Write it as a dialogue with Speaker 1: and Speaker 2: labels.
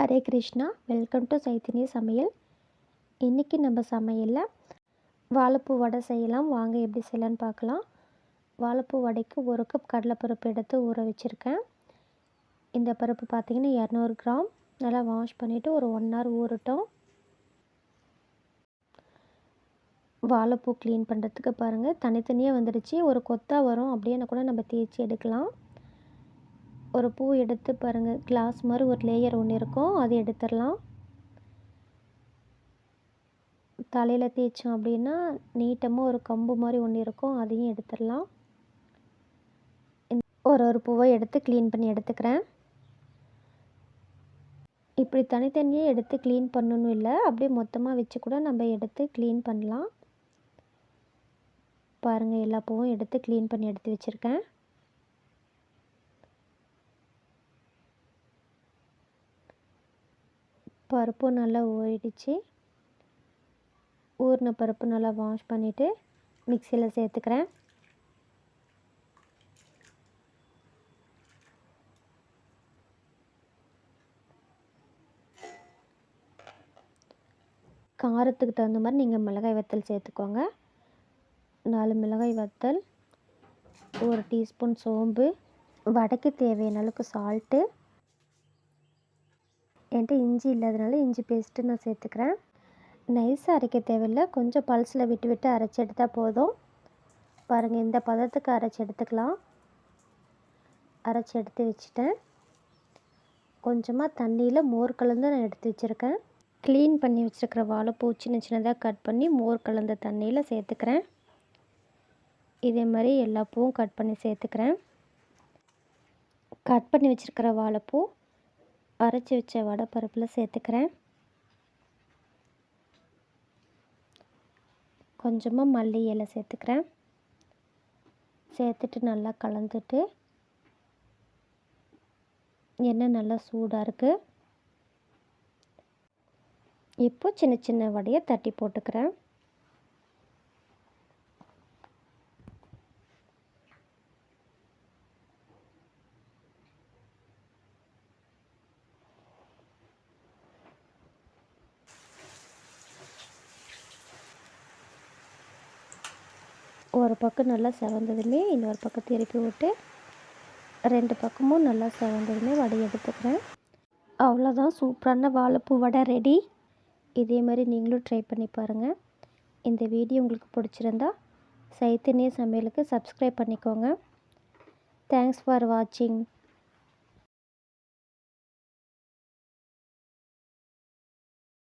Speaker 1: Hare Krishna. Welcome to Chaitanya Samayal. இன்றைக்கி நம்ம சமையலில் வாழைப்பூ வடை செய்யலாம். வாங்க எப்படி செய்யலான்னு பார்க்கலாம். வாழைப்பூ வடைக்கு ஒரு கப் கடலைப்பருப்பு எடுத்து ஊற வச்சுருக்கேன். இந்த பருப்பு பார்த்திங்கன்னா இரநூறு கிராம். நல்லா வாஷ் பண்ணிவிட்டு ஒரு ஒன் ஹவர் ஊறட்டும். வாழைப்பூ க்ளீன் பண்ணுறதுக்கு பாருங்கள் தனித்தனியாக வந்துடுச்சு. ஒரு கொத்தாக வரும் அப்படியே கூட நம்ம தேய்ச்சி எடுக்கலாம். ஒரு பூ எடுத்து பாருங்கள் கிளாஸ் மாதிரி ஒரு லேயர் ஒன்று இருக்கும். அது எடுத்துடலாம். தலையில் தேய்ச்சோம் அப்படின்னா நீட்டமாக ஒரு கம்பு மாதிரி ஒன்று இருக்கும். அதையும் எடுத்துடலாம். ஒரு ஒரு பூவை எடுத்து க்ளீன் பண்ணி எடுத்துக்கிறேன். இப்படி தனித்தனியாக எடுத்து க்ளீன் பண்ணணும் இல்லை. அப்படியே மொத்தமாக வச்சு கூட நம்ம எடுத்து க்ளீன் பண்ணலாம். பாருங்கள் எல்லா பூவும் எடுத்து க்ளீன் பண்ணி எடுத்து வச்சுருக்கேன். பருப்பும் நல்லா ஊறிடுச்சு ஊறின பருப்பு நல்லா வாஷ் பண்ணிவிட்டு மிக்சியில் சேர்த்துக்கிறேன். காரத்துக்கு தகுந்த மாதிரி நீங்கள் மிளகாய் வத்தல் சேர்த்துக்கோங்க. நாலு மிளகாய் வத்தல் ஒரு டீஸ்பூன் சோம்பு வடைக்கு தேவையான அளவுக்கு சால்ட்டு என்கிட்ட இஞ்சி இல்லாதனால இஞ்சி பேஸ்ட்டு நான் சேர்த்துக்கிறேன். நைஸாக அரைக்க தேவையில்லை. கொஞ்சம் பல்ஸில் விட்டு விட்டு அரைச்சி எடுத்தால் போதும். பாருங்கள் இந்த பதத்துக்கு அரைச்சி எடுத்துக்கலாம். அரைச்சி எடுத்து வச்சுட்டேன். கொஞ்சமாக தண்ணியில் மோர் கலந்து நான் எடுத்து வச்சுருக்கேன். க்ளீன் பண்ணி வச்சுருக்கிற வாழைப்பூ சின்ன சின்னதாக கட் பண்ணி மோர் கலந்த தண்ணியில் சேர்த்துக்கிறேன். இதே மாதிரி எல்லா பூவும் கட் பண்ணி சேர்த்துக்கிறேன். கட் பண்ணி வச்சுருக்கிற வாழைப்பூ அரைச்சி வச்ச வடை பருப்பில் சேர்த்துக்கிறேன். கொஞ்சமாக மல்லி இலை சேர்த்துக்கிறேன். சேர்த்துட்டு நல்லா கலந்துட்டு எண்ணெய் நல்லா சூடாக இருக்குது இப்போ சின்ன சின்ன வடையை தட்டி போட்டுக்கிறேன். ஒரு பக்கம் நல்லா செவந்ததுமே இன்னொரு பக்கம் திருப்பி விட்டு ரெண்டு பக்கமும் நல்லா செவந்ததுமே வடை எடுத்துக்கிறேன். அவ்வளோதான் சூப்பரான வாழைப்பூ வடை ரெடி இதே மாதிரி நீங்களும் ட்ரை பண்ணி பாருங்கள் இந்த வீடியோ உங்களுக்கு பிடிச்சிருந்தா சைத்தன்ய சமையலுக்கு சப்ஸ்கிரைப் பண்ணிக்கோங்க. தேங்க்ஸ் ஃபார் வாட்சிங்